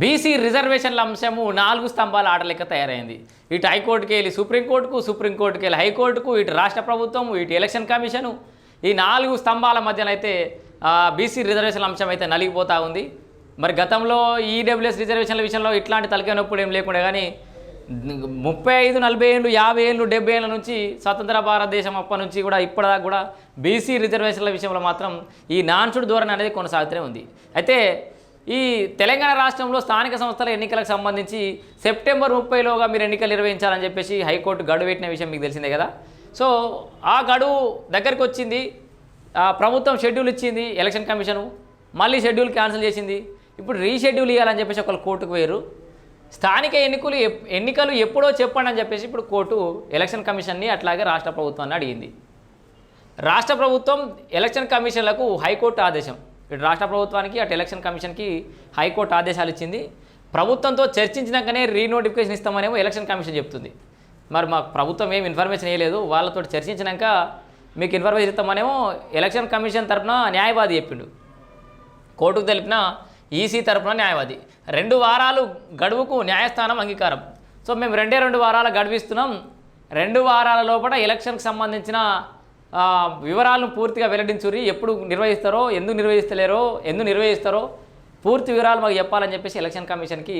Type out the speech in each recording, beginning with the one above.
BC రిజర్వేషన్ల అంశము నాలుగు స్తంభాల ఆట తయారైంది. ఇటు హైకోర్టుకి వెళ్ళి సుప్రీంకోర్టుకు సుప్రీంకోర్టుకి వెళ్ళి హైకోర్టుకు ఇటు రాష్ట్ర ప్రభుత్వం ఇటు ఎలక్షన్ కమిషను ఈ నాలుగు స్తంభాల మధ్యన అయితే బీసీ రిజర్వేషన్ల అంశం అయితే నలిగిపోతూ ఉంది. మరి గతంలో ఈడబ్ల్యూఎస్ రిజర్వేషన్ల విషయంలో ఇట్లాంటి తలకాయ ఏం లేకుండా కానీ ముప్పై ఐదు నలభై ఏళ్ళు యాభై ఏళ్ళు డెబ్బై ఏళ్ళ నుంచి స్వతంత్ర భారతదేశం అప్పటి నుంచి కూడా ఇప్పటిదాకా కూడా బీసీ రిజర్వేషన్ల విషయంలో మాత్రం ఈ నాన్సుడు ధోరణి అనేది కొనసాగుతూనే ఉంది. అయితే ఈ తెలంగాణ రాష్ట్రంలో స్థానిక సంస్థల ఎన్నికలకు సంబంధించి సెప్టెంబర్ ముప్పైలోగా మీరు ఎన్నికలు నిర్వహించాలని చెప్పేసి హైకోర్టు గడువు పెట్టిన విషయం మీకు తెలిసిందే కదా. సో ఆ గడువు దగ్గరికి వచ్చింది ఆ ప్రభుత్వం షెడ్యూల్ ఇచ్చింది ఎలక్షన్ కమిషను మళ్ళీ షెడ్యూల్ క్యాన్సిల్ చేసింది. ఇప్పుడు రీషెడ్యూల్ ఇవ్వాలని చెప్పేసి ఒకళ్ళు కోర్టుకు పోయారు. స్థానిక ఎన్నికలు ఎన్నికలు ఎప్పుడో చెప్పండి అని చెప్పేసి ఇప్పుడు కోర్టు ఎలక్షన్ కమిషన్ని అట్లాగే రాష్ట్ర ప్రభుత్వాన్ని అడిగింది. రాష్ట్ర ప్రభుత్వం ఎలక్షన్ కమిషన్లకు హైకోర్టు ఆదేశం. ఇటు రాష్ట్ర ప్రభుత్వానికి అటు ఎలక్షన్ కమిషన్కి హైకోర్టు ఆదేశాలు ఇచ్చింది. ప్రభుత్వంతో చర్చించినాకనే రీనోటిఫికేషన్ ఇస్తామనేమో ఎలక్షన్ కమిషన్ చెప్తుంది. మరి మాకు ప్రభుత్వం ఏం ఇన్ఫర్మేషన్ వేయలేదు వాళ్ళతో చర్చించినాక మీకు ఇన్ఫర్మేషన్ ఇస్తామనేమో ఎలక్షన్ కమిషన్ తరఫున న్యాయవాది చెప్పిండు. కోర్టుకు తెలిపిన ఈసీ తరపున న్యాయవాది. రెండు వారాలు గడువుకు న్యాయస్థానం అంగీకారం. సో మేము రెండే రెండు వారాలు గడువిస్తున్నాం. రెండు వారాల లోపల ఎలక్షన్కి సంబంధించిన వివరాలను పూర్తిగా వెల్లడించురి ఎప్పుడు నిర్వహిస్తారో ఎందుకు నిర్వహిస్తలేరో ఎందుకు నిర్వహిస్తారో పూర్తి వివరాలు మాకు చెప్పాలని చెప్పేసి ఎలక్షన్ కమిషన్కి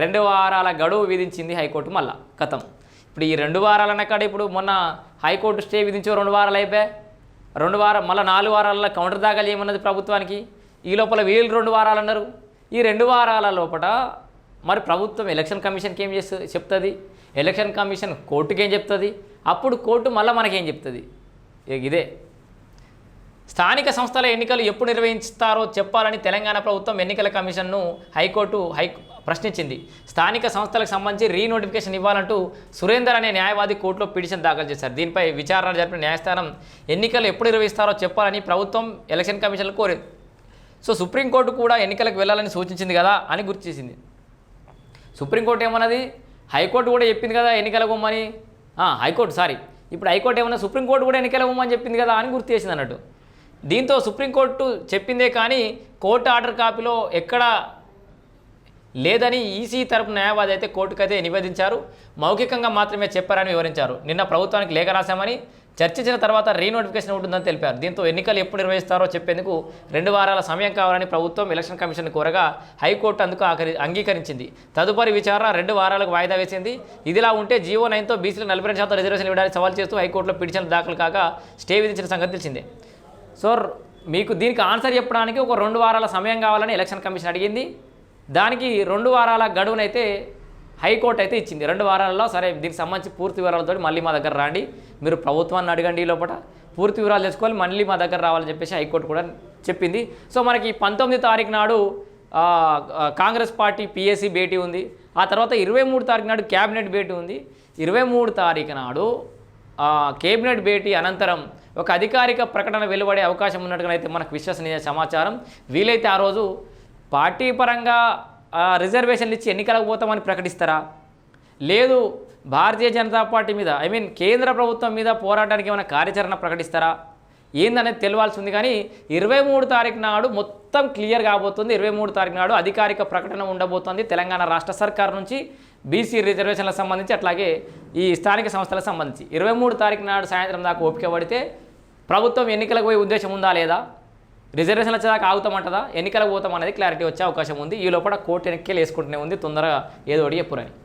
రెండు వారాల గడువు విధించింది హైకోర్టు మళ్ళా కథం. ఇప్పుడు ఈ రెండు వారాలు కాడ ఇప్పుడు మొన్న హైకోర్టు స్టే విధించే రెండు వారాలు అయిపోయాయి. రెండు వారం మళ్ళీ నాలుగు వారాల కౌంటర్ దాఖలు చేయమన్నది ప్రభుత్వానికి. ఈ లోపల వీళ్ళు రెండు వారాలు అన్నారు. ఈ రెండు వారాల లోపల మరి ప్రభుత్వం ఎలక్షన్ కమిషన్కి ఏం చేస్తుంది? చెప్తుంది. ఎలక్షన్ కమిషన్ కోర్టుకి ఏం చెప్తుంది? అప్పుడు కోర్టు మళ్ళీ మనకేం చెప్తుంది? ఇదే. స్థానిక సంస్థల ఎన్నికలు ఎప్పుడు నిర్వహిస్తారో చెప్పాలని తెలంగాణ ప్రభుత్వం ఎన్నికల కమిషన్ను హైకోర్టు హై ప్రశ్నించింది. స్థానిక సంస్థలకు సంబంధించి రీనోటిఫికేషన్ ఇవ్వాలంటూ సురేందర్ అనే న్యాయవాది కోర్టులో పిటిషన్ దాఖలు చేశారు. దీనిపై విచారణ జరిపిన న్యాయస్థానం ఎన్నికలు ఎప్పుడు నిర్వహిస్తారో చెప్పాలని ప్రభుత్వం ఎలక్షన్ కమిషన్లు కోరింది. సో సుప్రీంకోర్టు కూడా ఎన్నికలకు వెళ్ళాలని సూచించింది కదా అని గుర్తు చేసింది. సుప్రీంకోర్టు ఏమన్నది? హైకోర్టు కూడా చెప్పింది కదా ఎన్నికలకు పోమని? High court sorry. ఇప్పుడు హైకోర్టు ఏమన్నా సుప్రీంకోర్టు కూడా ఎన్నికల ఇవ్వమని చెప్పింది కదా అని గుర్తు చేసింది అన్నట్టు. దీంతో సుప్రీంకోర్టు చెప్పిందే కానీ కోర్టు ఆర్డర్ కాపీలో ఎక్కడ లేదని ఈసీ తరపు న్యాయవాది అయితే కోర్టుకైతే నివేదించారు. మౌఖికంగా మాత్రమే చెప్పారని వివరించారు. నిన్న ప్రభుత్వానికి లేఖ రాశామని చర్చించిన తర్వాత రీనోటిఫికేషన్ ఉంటుందని తెలిపారు. దీంతో ఎన్నికలు ఎప్పుడు నిర్వహిస్తారో చెప్పేందుకు రెండు వారాల సమయం కావాలని ప్రభుత్వం ఎలక్షన్ కమిషన్ కోరగా హైకోర్టు అందుకు అంగీకరించింది. తదుపరి విచారణ రెండు వారాలకు వాయిదా వేసింది. ఇదిలా ఉంటే జీవో నైన్తో బీసీలు నలభై రెండు శాతం రిజర్వేషన్ ఇవ్వడానికి సవాల్ చేస్తూ హైకోర్టులో పిటిషన్ దాఖలు కాగా స్టే విధించిన సంగతి తెలిసిందే. సో మీకు దీనికి ఆన్సర్ చెప్పడానికి ఒక రెండు వారాల సమయం కావాలని ఎలక్షన్ కమిషన్ అడిగింది. దానికి రెండు వారాల గడువునైతే హైకోర్టు అయితే ఇచ్చింది. రెండు వారాలలో సరే దీనికి సంబంధించి పూర్తి వివరాలతో మళ్ళీ మా దగ్గర రాండి. మీరు ప్రభుత్వాన్ని అడగండి లోపల పూర్తి వివరాలు తెలుసుకోవాలి మళ్ళీ మా దగ్గర రావాలని చెప్పేసి హైకోర్టు కూడా చెప్పింది. సో మనకి పంతొమ్మిది తారీఖు నాడు కాంగ్రెస్ పార్టీ పిఎస్సి భేటీ ఉంది. ఆ తర్వాత ఇరవై మూడు తారీఖు నాడు క్యాబినెట్ భేటీ ఉంది. ఇరవై మూడు తారీఖు నాడు కేబినెట్ భేటీ అనంతరం ఒక అధికారిక ప్రకటన వెలువడే అవకాశం ఉన్నట్టుగా అయితే మనకు విశ్వసనీయ సమాచారం. వీలైతే ఆ రోజు పార్టీ పరంగా రిజర్వేషన్లు ఇచ్చి ఎన్నికలకు పోతామని ప్రకటిస్తారా? లేదు భారతీయ జనతా పార్టీ మీద ఐ మీన్ కేంద్ర ప్రభుత్వం మీద పోరాటానికి ఏమైనా కార్యాచరణ ప్రకటిస్తారా? ఏందనేది తెలియాల్సి ఉంది కానీ ఇరవై మూడు తారీఖు నాడు మొత్తం క్లియర్ కాబోతుంది. ఇరవై మూడు తారీఖు నాడు అధికారిక ప్రకటన ఉండబోతోంది తెలంగాణ రాష్ట్ర సర్కార్ నుంచి బీసీ రిజర్వేషన్లకు సంబంధించి అట్లాగే ఈ స్థానిక సంస్థలకు సంబంధించి. ఇరవై మూడు తారీఖు నాడు సాయంత్రం దాకా ఓపిక పడితే ప్రభుత్వం ఎన్నికలకు పోయే ఉద్దేశం ఉందా లేదా? రిజర్వేషన్ వచ్చేదాకా ఆగుతామంటదా? ఎన్నికలకు పోతాం అనేది క్లారిటీ వచ్చే అవకాశం ఉంది. ఈ లోపల కోర్టు ఎన్నికలు వేసుకుంటూనే ఉంది. తొందరగా ఏదో ఒకటి చెప్పురని.